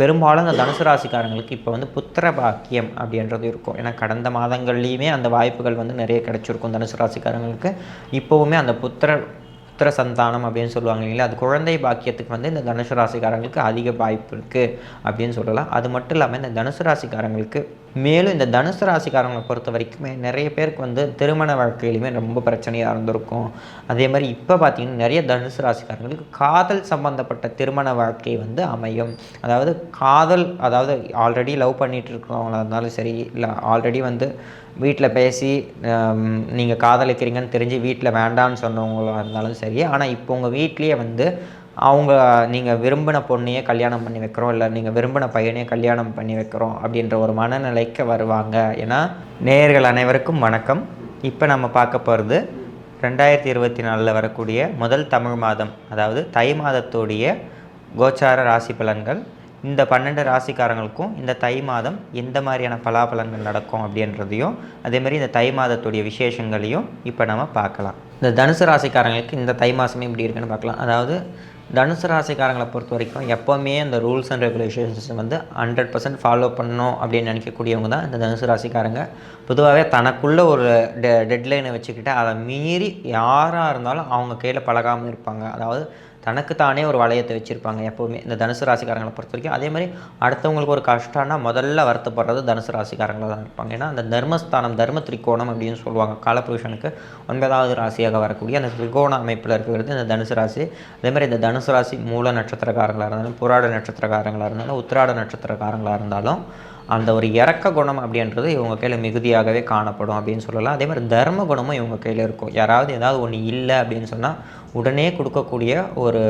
பெரும்பாலும் அந்த தனுசு ராசிக்காரங்களுக்கு இப்போ வந்து புத்திர பாக்கியம் அப்படின்றது இருக்கும். ஏன்னா கடந்த மாதங்கள்லேயுமே அந்த வாய்ப்புகள் வந்து நிறைய கிடச்சிருக்கும் தனுசு ராசிக்காரங்களுக்கு. இப்போவுமே அந்த புத்திர புத்திர சந்தானம் அப்படின்னு சொல்லுவாங்க இல்லைங்களா? அது குழந்தை பாக்கியத்துக்கு வந்து இந்த தனுசு ராசிக்காரங்களுக்கு அதிக வாய்ப்பு இருக்குது அப்படின்னு சொல்லலாம். அது மட்டும் இல்லாமல் இந்த தனுசு ராசிக்காரங்களுக்கு மேலும் இந்த தனுசு ராசிக்காரங்களை பொறுத்த வரைக்குமே நிறைய பேருக்கு வந்து திருமண வாழ்க்கையிலுமே ரொம்ப பிரச்சனையாக இருந்திருக்கும். அதே மாதிரி இப்போ பார்த்தீங்கன்னா நிறைய தனுசு ராசிக்காரங்களுக்கு காதல் சம்பந்தப்பட்ட திருமண வாழ்க்கை வந்து அமையும். அதாவது காதல் அதாவது ஆல்ரெடி லவ் பண்ணிட்டு இருக்கிறவங்களா இருந்தாலும் சரி இல்லை ஆல்ரெடி வந்து வீட்டில் பேசி நீங்கள் காதலிக்கிறீங்கன்னு தெரிஞ்சு வீட்டில் வேண்டான்னு சொன்னவங்களா இருந்தாலும் சரி. ஆனால் இப்போ உங்கள் வீட்லேயே வந்து அவங்க நீங்கள் விரும்பின பொண்ணையே கல்யாணம் பண்ணி வைக்கிறோம் இல்லை நீங்கள் விரும்பின பையனையே கல்யாணம் பண்ணி வைக்கிறோம் அப்படின்ற ஒரு மனநிலைக்கு வருவாங்க. ஏன்னா நேயர்கள் அனைவருக்கும் வணக்கம். இப்போ நம்ம பார்க்க போகிறது ரெண்டாயிரத்தி இருபத்தி நாலில் வரக்கூடிய முதல் தமிழ் மாதம் அதாவது தை மாதத்துடைய கோச்சார ராசி பலன்கள். இந்த பன்னெண்டு ராசிக்காரங்களுக்கும் இந்த தை மாதம் எந்த மாதிரியான பலாபலன்கள் நடக்கும் அப்படின்றதையும் அதேமாதிரி இந்த தை மாதத்துடைய விசேஷங்களையும் இப்போ நம்ம பார்க்கலாம். இந்த தனுசு ராசிக்காரங்களுக்கு இந்த தை மாதமே இப்படி இருக்குன்னு பார்க்கலாம். அதாவது தனுசு ராசிக்காரங்களை பொறுத்த வரைக்கும் எப்போவுமே அந்த ரூல்ஸ் அண்ட் ரெகுலேஷன்ஸ் வந்து ஹண்ட்ரட் பர்சன்ட் ஃபாலோ பண்ணணும் அப்படின்னு நினைக்கக்கூடியவங்க தான் இந்த தனுசு ராசிக்காரங்க. பொதுவாகவே தனக்குள்ள ஒரு டெ டெட்லைனை வச்சுக்கிட்டு அதை மீறி யாராக இருந்தாலும் அவங்க கையில் பழகாமல் இருப்பாங்க. அதாவது தனக்கு தானே ஒரு வளையத்தை வச்சுருப்பாங்க எப்போவுமே. இந்த தனுசு ராசிக்காரங்களை பொறுத்த வரைக்கும் அதே மாதிரி அடுத்தவங்களுக்கு ஒரு கஷ்டம்னா முதல்ல வருத்தப்படுறது தனுசு ராசிக்காரங்களாக தான் இருப்பாங்க. ஏன்னா அந்த தர்மஸ்தானம் தர்ம திரிகோணம் அப்படின்னு சொல்லுவாங்க. காலபுருஷனுக்கு ஒன்பதாவது ராசியாக வரக்கூடிய அந்த திரிகோண அமைப்பில் இருக்கிறது இந்த தனுசு ராசி. அதே மாதிரி இந்த தனுசு ராசி மூல நட்சத்திரக்காரங்களாக இருந்தாலும் புராட நட்சத்திரக்காரங்களாக இருந்தாலும் உத்திராட நட்சத்திரக்காரங்களாக இருந்தாலும் அந்த ஒரு இறக்க குணம் அப்படின்றது இவங்க கையில் மிகுதியாகவே காணப்படும் அப்படின்னு சொல்லலாம். அதே மாதிரி தர்ம குணமும் இவங்க கையில் இருக்கும். யாராவது ஏதாவது ஒன்று இல்லை அப்படின்னு சொன்னால் உடனே கொடுக்கக்கூடிய ஒரு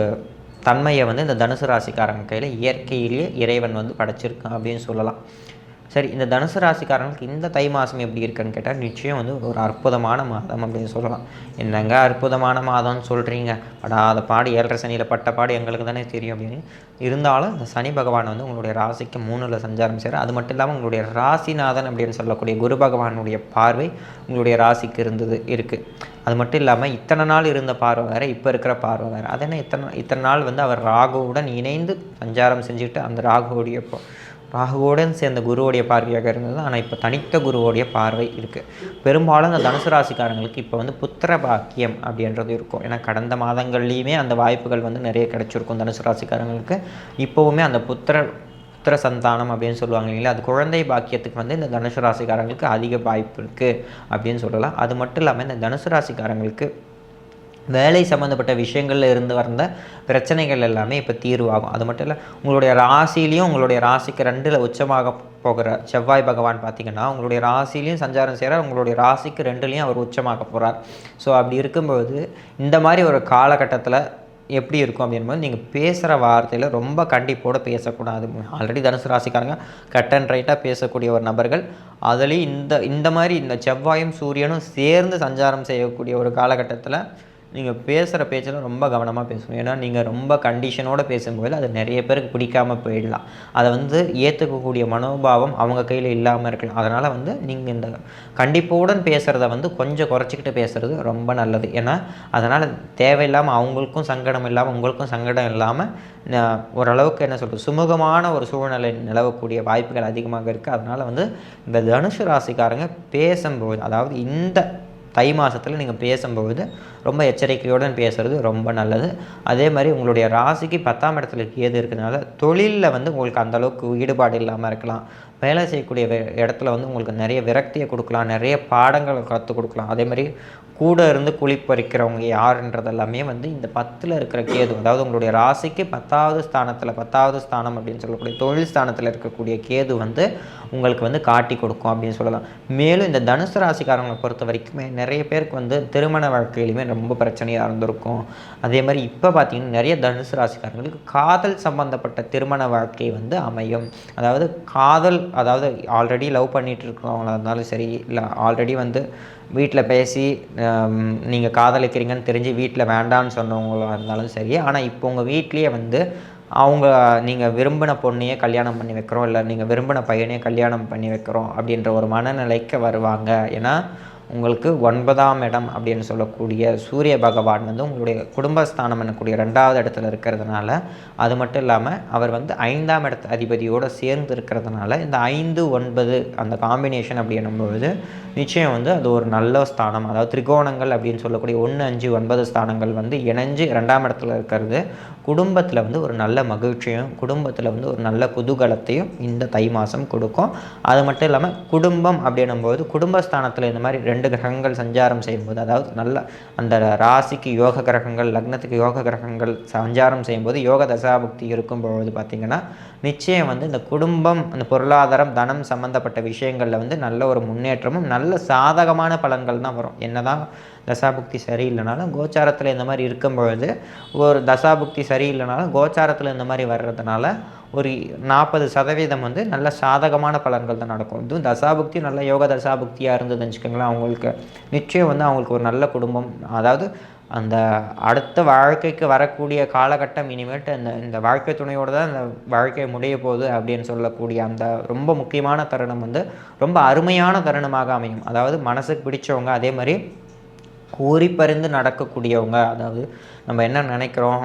தன்மையை வந்து இந்த தனுசு ராசிக்காரங்க கையில் இயற்கையிலேயே இறைவன் வந்து படைச்சிருக்கான் அப்படின்னு சொல்லலாம். சரி இந்த தனுசு ராசிக்காரங்களுக்கு இந்த தை மாதம் எப்படி இருக்குன்னு கேட்டால் நிச்சயம் வந்து ஒரு அற்புதமான மாதம் அப்படின்னு சொல்லலாம். என்னங்க அற்புதமான மாதம்னு சொல்கிறீங்க படாத பாடு ஏழரை சனியில் பட்ட பாடு எங்களுக்கு தானே தெரியும் அப்படின்னு. இருந்தாலும் இந்த சனி பகவான் வந்து உங்களுடைய ராசிக்கு மூணில் சஞ்சாரம் செய்கிறார் அது மட்டும் இல்லாமல் உங்களுடைய ராசிநாதன் அப்படின்னு சொல்லக்கூடிய குரு பகவானுடைய பார்வை உங்களுடைய ராசிக்கு இருந்தது இருக்குது அது மட்டும் இல்லாமல் இத்தனை நாள் இருந்த பார்வை வேறு இப்போ இருக்கிற பார்வை வேறு. அதனால் இத்தனை இத்தனை நாள் வந்து அவர் ராகுவுடன் இணைந்து சஞ்சாரம் செஞ்சுக்கிட்டு அந்த ராகுவுடைய ராகுவோடன் சேர்ந்த குருவோடைய பார்வையாக இருந்தது. ஆனால் இப்போ தனித்த குருவோடைய பார்வை இருக்குது பெரும்பாலும் அந்த தனுசு ராசிக்காரங்களுக்கு இப்போ வந்து புத்திர பாக்கியம் அப்படின்றது இருக்கும். ஏன்னா கடந்த மாதங்கள்லேயுமே அந்த வாய்ப்புகள் வந்து நிறைய கிடைச்சிருக்கும் தனுசு ராசிக்காரங்களுக்கு. இப்போவுமே அந்த புத்திர புத்திர சந்தானம் அப்படின்னு சொல்லுவாங்க இல்லைங்களா? அது குழந்தை பாக்கியத்துக்கு வந்து இந்த தனுசு ராசிக்காரங்களுக்கு அதிக வாய்ப்பு இருக்குது அப்படின்னு சொல்லலாம். அது மட்டும் இல்லாமல் இந்த தனுசு ராசிக்காரங்களுக்கு வேலை சம்மந்தப்பட்ட விஷயங்களில் இருந்து வந்த பிரச்சனைகள் எல்லாமே இப்போ தீர்வாகும். அது மட்டும் இல்லை உங்களுடைய ராசிலையும் உங்களுடைய ராசிக்கு ரெண்டில் உச்சமாக போகிற செவ்வாய் பகவான் பார்த்தீங்கன்னா உங்களுடைய ராசிலையும் சஞ்சாரம் செய்கிறார் உங்களுடைய ராசிக்கு ரெண்டுலேயும் அவர் உச்சமாக போகிறார் ஸோ அப்படி இருக்கும்போது இந்த மாதிரி ஒரு காலகட்டத்தில் எப்படி இருக்கும் அப்படின்போது நீங்கள் பேசுகிற வார்த்தையில் ரொம்ப கண்டிப்போடு பேசக்கூடாது. ஆல்ரெடி தனுசு ராசிக்காரங்க கட் அண்ட் ரைட்டாக பேசக்கூடிய ஒரு நபர்கள் அதுலேயும் இந்த இந்த மாதிரி இந்த செவ்வாயும் சூரியனும் சேர்ந்து சஞ்சாரம் செய்யக்கூடிய ஒரு காலகட்டத்தில் நீங்கள் பேசுகிற பேச்செல்லாம் ரொம்ப கவனமாக பேசணும். ஏன்னா நீங்கள் ரொம்ப கண்டிஷனோடு பேசும்போது அது நிறைய பேருக்கு பிடிக்காம போயிடலாம். அதை வந்து ஏற்றுக்கக்கூடிய மனோபாவம் அவங்க கையில் இல்லாமல் இருக்கலாம். அதனால் வந்து நீங்கள் இந்த கண்டிப்புடன் பேசுகிறத வந்து கொஞ்சம் குறைச்சிக்கிட்டு பேசுகிறது ரொம்ப நல்லது. ஏன்னா அதனால் தேவையில்லாமல் அவங்களுக்கும் சங்கடம் இல்லாமல் உங்களுக்கும் சங்கடம் இல்லாமல் ஓரளவுக்கு என்ன சொல்கிறது சுமூகமான ஒரு சூழ்நிலை நிலவக்கூடிய வாய்ப்புகள் அதிகமாக இருக்குது அதனால் வந்து இந்த தனுசு ராசிக்காரங்க பேசும்போது அதாவது இந்த தை மாதத்தில் நீங்கள் பேசும்பொழுது ரொம்ப எச்சரிக்கையுடன் பேசுகிறது ரொம்ப நல்லது. அதே மாதிரி உங்களுடைய ராசிக்கு பத்தாம் இடத்துல கேது இருக்கிறதுனால தொழிலில் வந்து உங்களுக்கு அந்தளவுக்கு ஈடுபாடு இல்லாமல் இருக்கலாம். வேலை செய்யக்கூடிய இடத்துல வந்து உங்களுக்கு நிறைய விரக்தியை கொடுக்கலாம். நிறைய பாடங்களை கற்றுக் கொடுக்கலாம். அதே மாதிரி கூட இருந்து குளிப்பறிக்கிறவங்க யாருன்றதெல்லாமே வந்து இந்த பத்தில் இருக்கிற கேது அதாவது உங்களுடைய ராசிக்கு பத்தாவது ஸ்தானத்தில் பத்தாவது ஸ்தானம் அப்படின்னு சொல்லக்கூடிய தொழில் ஸ்தானத்தில் இருக்கக்கூடிய கேது வந்து உங்களுக்கு வந்து காட்டி கொடுக்கும் அப்படின்னு சொல்லலாம். மேலும் இந்த தனுசு ராசிக்காரங்களை பொறுத்த வரைக்குமே நிறைய பேருக்கு வந்து திருமண வாழ்க்கையிலுமே ரொம்ப பிரச்சனையாக இருந்திருக்கும். அதே மாதிரி இப்போ பார்த்தீங்கன்னா நிறைய தனுசு ராசிக்காரங்களுக்கு காதல் சம்பந்தப்பட்ட திருமண வாழ்க்கை வந்து அமையும். அதாவது காதல் அதாவது ஆல்ரெடி லவ் பண்ணிகிட்டு இருக்கிறவங்களா இருந்தாலும் சரி இல்லை ஆல்ரெடி வந்து வீட்டில் பேசி நீங்கள் காதலிக்கிறீங்கன்னு தெரிஞ்சு வீட்டில் வேண்டான்னு சொன்னவங்களா இருந்தாலும் சரி ஆனால் இப்போ உங்கள் வீட்லேயே வந்து அவங்க நீங்கள் விரும்பின பொண்ணையே கல்யாணம் பண்ணி வைக்கிறோம் இல்லை நீங்கள் விரும்பின பையனையே கல்யாணம் பண்ணி வைக்கிறோம் அப்படின்ற ஒரு மனநிலைக்கு வருவாங்க. ஏன்னா உங்களுக்கு ஒன்பதாம் இடம் அப்படின்னு சொல்லக்கூடிய சூரிய பகவான் வந்து உங்களுடைய குடும்பஸ்தானம் என்னக்கூடிய ரெண்டாவது இடத்துல இருக்கிறதுனால அது மட்டும் இல்லாமல் அவர் வந்து ஐந்தாம் இடத்து அதிபதியோடு சேர்ந்து இருக்கிறதுனால இந்த ஐந்து ஒன்பது அந்த காம்பினேஷன் அப்படின்னும்போது நிச்சயம் வந்து அது ஒரு நல்ல ஸ்தானம். அதாவது திரிகோணங்கள் அப்படின்னு சொல்லக்கூடிய ஒன்று அஞ்சு ஒன்பது ஸ்தானங்கள் வந்து இணைஞ்சு ரெண்டாம் இடத்துல இருக்கிறது. குடும்பத்தில் வந்து ஒரு நல்ல மகிழ்ச்சியும் குடும்பத்தில் வந்து ஒரு நல்ல குதூகலத்தையும் இந்த தை மாதம் கொடுக்கும். அது மட்டும் இல்லாமல் குடும்பம் அப்படின்னும்போது குடும்பஸ்தானத்தில் இந்த மாதிரி ரெண்டு ரெண்டு கிரகங்கள் சஞ்சாரம் செய்யும்போது அதாவது நல்ல அந்த ராசிக்கு யோக கிரகங்கள் லக்னத்துக்கு யோக கிரகங்கள் சஞ்சாரம் செய்யும்போது யோக தசாபக்தி இருக்கும்பொழுது பார்த்திங்கன்னா நிச்சயம் வந்து இந்த குடும்பம் அந்த பொருளாதாரம் தனம் சம்மந்தப்பட்ட விஷயங்களில் வந்து நல்ல ஒரு முன்னேற்றமும் நல்ல சாதகமான பலன்கள் தான் வரும். என்ன தான் தசாபுக்தி சரியில்லைனாலும் கோச்சாரத்தில் இந்த மாதிரி இருக்கும் பொழுது ஒரு தசாபுக்தி சரியில்லைனாலும் கோச்சாரத்தில் இந்த மாதிரி வர்றதுனால ஒரு நாற்பது சதவீதம் வந்து நல்ல சாதகமான பலன்கள் தான் நடக்கும். இதுவும் தசாபுக்தி நல்ல யோக தசாபுக்தியாக இருந்ததுன்னு வச்சுக்கோங்களேன் அவங்களுக்கு நிச்சயம் வந்து அவங்களுக்கு ஒரு நல்ல குடும்பம். அதாவது அந்த அடுத்த வாழ்க்கைக்கு வரக்கூடிய காலகட்டம் இனிமேட்டு இந்த இந்த வாழ்க்கை துணையோடு தான் இந்த வாழ்க்கை முடிய போகுது அப்படின்னு சொல்லக்கூடிய அந்த ரொம்ப முக்கியமான தருணம் வந்து ரொம்ப அருமையான தருணமாக அமையும். அதாவது மனசுக்கு பிடிச்சவங்க அதே மாதிரி கூறிப்பறிந்து நடக்கக்கூடியவங்க. அதாவது நம்ம என்ன நினைக்கிறோம்?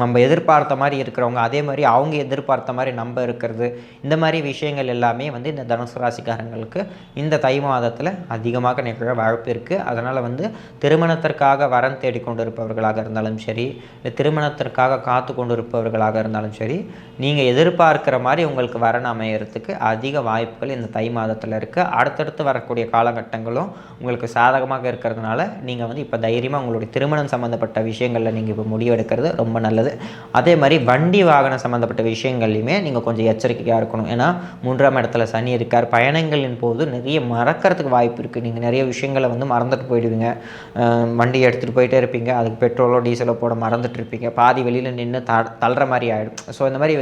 நம்ம எதிர்பார்த்த மாதிரி இருக்கிறவங்க அதே மாதிரி அவங்க எதிர்பார்த்த மாதிரி நம்ம இருக்கிறது இந்த மாதிரி விஷயங்கள் எல்லாமே வந்து இந்த தனுசு ராசிக்காரங்களுக்கு இந்த தை மாதத்தில் அதிகமாக நிகழ வாய்ப்பு இருக்குது அதனால் வந்து திருமணத்திற்காக வரன் தேடி கொண்டு இருப்பவர்களாக இருந்தாலும் சரி இல்லை திருமணத்திற்காக காத்து கொண்டு இருப்பவர்களாக இருந்தாலும் சரி நீங்கள் எதிர்பார்க்குற மாதிரி உங்களுக்கு வரன் அமையறதுக்கு அதிக வாய்ப்புகள் இந்த தை மாதத்தில் இருக்குது அடுத்தடுத்து வரக்கூடிய காலகட்டங்களும் உங்களுக்கு சாதகமாக இருக்கிறதுனால நீங்கள் வந்து இப்போ தைரியமாக உங்களுடைய திருமணம் சம்மந்தப்பட்ட விஷயங்களில் நீங்கள் இப்போ முடிவெடுக்கிறது ரொம்ப நல்லது. நல்லது. அதே மாதிரி வண்டி வாகனம் சம்மந்தப்பட்ட விஷயங்கள்லையுமே நீங்கள் கொஞ்சம் எச்சரிக்கையாக இருக்கணும். ஏன்னா மூன்றாம் இடத்துல சனி இருக்கார். பயணங்களின் போது நிறைய மறக்கிறதுக்கு வாய்ப்பு இருக்குது நீங்கள் நிறைய விஷயங்களை வந்து மறந்துட்டு போயிடுவீங்க. வண்டி எடுத்துகிட்டு போயிட்டே இருப்பீங்க. அதுக்கு பெட்ரோலோ டீசலோ போட மறந்துட்டு இருப்பீங்க. பாதி வெளியில் நின்று த தள்ளுற மாதிரி ஆகிடும் ஸோ இந்த மாதிரி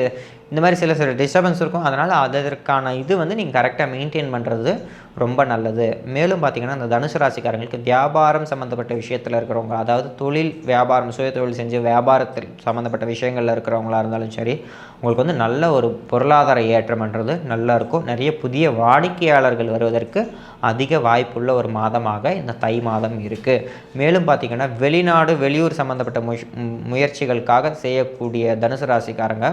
இந்த மாதிரி சில சில டிஸ்டர்பன்ஸ் இருக்கும். அதனால் அதற்கான இது வந்து நீங்கள் கரெக்டாக மெயின்டைன் பண்ணுறது ரொம்ப நல்லது. மேலும் பார்த்திங்கன்னா இந்த தனுசு ராசிக்காரங்களுக்கு வியாபாரம் சம்மந்தப்பட்ட விஷயத்தில் இருக்கிறவங்க அதாவது தொழில் வியாபாரம் சுய தொழில் செஞ்சு வியாபாரத்தில் சம்மந்தப்பட்ட விஷயங்களில் இருக்கிறவங்களா இருந்தாலும் சரி உங்களுக்கு வந்து நல்ல ஒரு பொருளாதார ஏற்றம்ன்றது நல்லா இருக்கும். நிறைய புதிய வாடிக்கையாளர்கள் வருவதற்கு அதிக வாய்ப்புள்ள ஒரு மாதமாக இந்த தை மாதம் இருக்குது மேலும் பார்த்திங்கன்னா வெளிநாடு வெளியூர் சம்மந்தப்பட்ட முயற்சிகளுக்காக செய்யக்கூடிய தனுசு ராசிக்காரங்க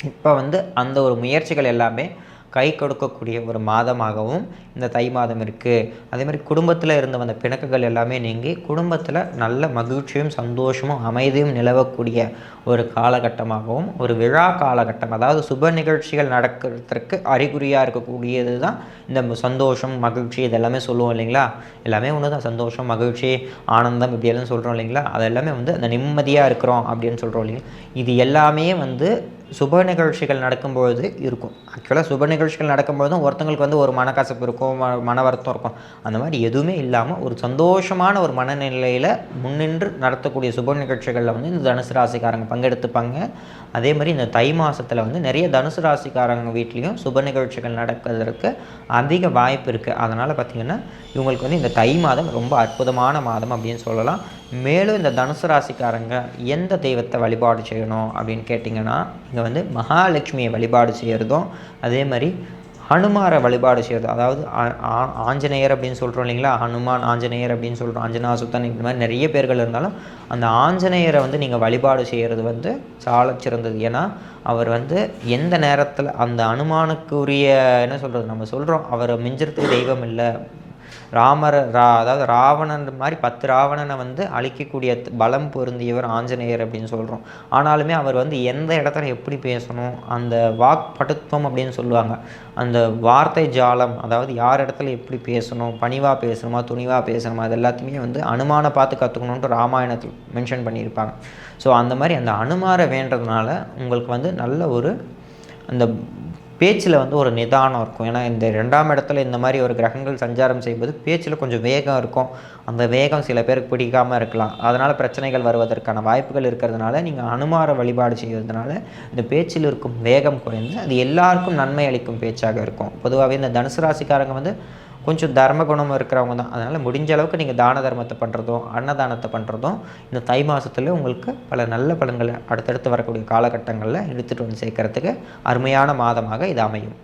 இப்போ வந்து அந்த ஒரு முயற்சிகள் எல்லாமே கை கொடுக்கக்கூடிய ஒரு மாதமாகவும் இந்த தை மாதம் இருக்குது அதே மாதிரி குடும்பத்தில் இருந்து வந்த பிணக்குகள் எல்லாமே நீங்கி குடும்பத்தில் நல்ல மகிழ்ச்சியும் சந்தோஷமும் அமைதியும் நிலவக்கூடிய ஒரு காலகட்டமாகவும் ஒரு விழா காலகட்டம் அதாவது சுப நிகழ்ச்சிகள் நடக்கிறதுக்கு அறிகுறியாக இருக்கக்கூடியது தான் இந்த சந்தோஷம் மகிழ்ச்சி இதெல்லாமே சொல்லுவோம் இல்லைங்களா? எல்லாமே ஒன்று தான் சந்தோஷம் மகிழ்ச்சி ஆனந்தம் இப்படியெல்லாம் சொல்கிறோம் இல்லைங்களா? அதெல்லாமே வந்து அந்த நிம்மதியாக இருக்கிறோம் அப்படின்னு சொல்கிறோம் இல்லைங்களா? இது எல்லாமே வந்து சுப நிகழ்ச்சிகள் நடக்கும்பொழுது இருக்கும். ஆக்சுவலாக சுப நிகழ்ச்சிகள் நடக்கும்பொழுதும் ஒருத்தங்களுக்கு வந்து ஒரு மனக்கசப்பு இருக்கும் மன வருத்தம் இருக்கும். அந்த மாதிரி எதுவுமே இல்லாமல் ஒரு சந்தோஷமான ஒரு மனநிலையில் முன்னின்று நடத்தக்கூடிய சுப நிகழ்ச்சிகளில் வந்து இந்த தனுசு ராசிக்காரங்க பங்கெடுத்துப்பாங்க. அதே மாதிரி இந்த தை மாதத்தில் வந்து நிறைய தனுசு ராசிக்காரங்க வீட்லேயும் சுப நிகழ்ச்சிகள் நடக்கிறதுக்கு அதிக வாய்ப்பு இருக்குது அதனால் பார்த்திங்கன்னா இவங்களுக்கு வந்து இந்த தை மாதம் ரொம்ப அற்புதமான மாதம் அப்படின்னு சொல்லலாம். மேலும் இந்த தனுசு ராசிக்காரங்க எந்த தெய்வத்தை வழிபாடு செய்யணும் அப்படின்னு கேட்டிங்கன்னா இங்கே வந்து மகாலட்சுமியை வழிபாடு செய்கிறதும் அதே மாதிரி ஹனுமாரை வழிபாடு செய்கிறது அதாவது ஆஞ்சநேயர் அப்படின்னு சொல்கிறோம் இல்லைங்களா? ஹனுமான் ஆஞ்சநேயர் அப்படின்னு சொல்கிறோம் அஞ்சனா சுத்தன் இந்த மாதிரி நிறைய பேர்கள் இருந்தாலும் அந்த ஆஞ்சநேயரை வந்து நீங்கள் வழிபாடு செய்கிறது வந்து சால சிறந்தது. ஏன்னா அவர் வந்து எந்த நேரத்தில் அந்த அனுமானுக்குரிய என்ன சொல்கிறது நம்ம சொல்கிறோம் அவரை மிஞ்சிறதுக்கு தெய்வம் இல்லை. ராமர் ரா அதாவது ராவணன் மாதிரி பத்து ராவணனை வந்து அழிக்கக்கூடிய பலம் பொருந்தியவர் ஆஞ்சநேயர் அப்படின்னு சொல்கிறோம் ஆனாலுமே அவர் வந்து எந்த இடத்துல எப்படி பேசணும் அந்த வாக்பட்டுத்துவம் அப்படின்னு சொல்லுவாங்க. அந்த வார்த்தை ஜாலம் அதாவது யார் இடத்துல எப்படி பேசணும் பணிவாக பேசணுமா துணிவாக பேசணுமா அது எல்லாத்தையுமே வந்து அனுமானை பார்த்து கற்றுக்கணுன்ட்டு ராமாயணத்தில் மென்ஷன் பண்ணியிருப்பாங்க. ஸோ அந்த மாதிரி அந்த அனுமாரை வேண்டதுனால உங்களுக்கு வந்து நல்ல ஒரு அந்த பேச்சில் வந்து ஒரு நிதானம் இருக்கும். ஏன்னா இந்த ரெண்டாம் இடத்துல இந்த மாதிரி ஒரு கிரகங்கள் சஞ்சாரம் செய்யும்போது பேச்சில் கொஞ்சம் வேகம் இருக்கும். அந்த வேகம் சில பேருக்கு பிடிக்காமல் இருக்கலாம். அதனால் பிரச்சனைகள் வருவதற்கான வாய்ப்புகள் இருக்கிறதுனால நீங்கள் அனுமார வழிபாடு செய்வதனால இந்த பேச்சில் இருக்கும் வேகம் குறைந்து அது எல்லாருக்கும் நன்மை அளிக்கும் பேச்சாக இருக்கும். பொதுவாகவே இந்த தனுசு ராசிக்காரங்க வந்து கொஞ்சம் தர்ம குணம் இருக்கிறவங்க தான். அதனால் முடிஞ்ச அளவுக்கு நீங்கள் தான தர்மத்தை பண்ணுறதும் அன்னதானத்தை பண்ணுறதும் இந்த தை மாதத்துல உங்களுக்கு பல நல்ல பலன்களை அடுத்தடுத்து வரக்கூடிய காலகட்டங்களில் எடுத்துகிட்டு வந்து சேர்க்கறதுக்கு அருமையான மாதமாக இது அமையும்.